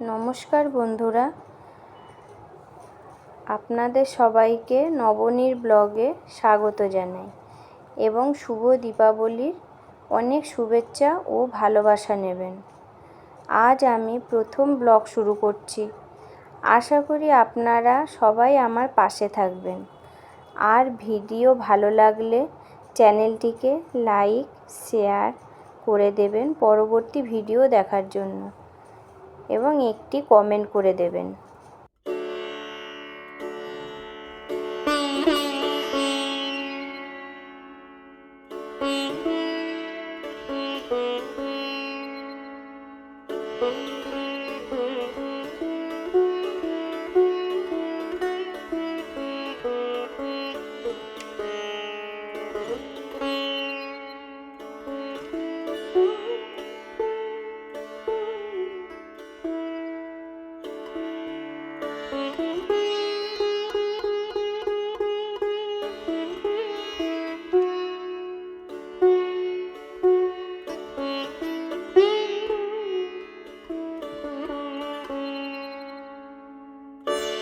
নমস্কার বন্ধুরা। আপনাদের সবাইকে নবনীর ব্লগে স্বাগত জানাই এবং শুভ দীপাবলির অনেক শুভেচ্ছা ও ভালোবাসা নেবেন। আজ আমি প্রথম ব্লগ শুরু করছি। আশা করি আপনারা সবাই আমার পাশে থাকবেন। আর ভিডিও ভালো লাগলে চ্যানেলটিকে লাইক, শেয়ার করে দেবেন পরবর্তী ভিডিও দেখার জন্য। এবং একটি কমেন্ট করে দেবেন।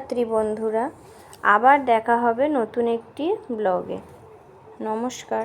শুভরাত্রি বন্ধুরা আবার দেখা হবে নতুন একটি ব্লগে। নমস্কার।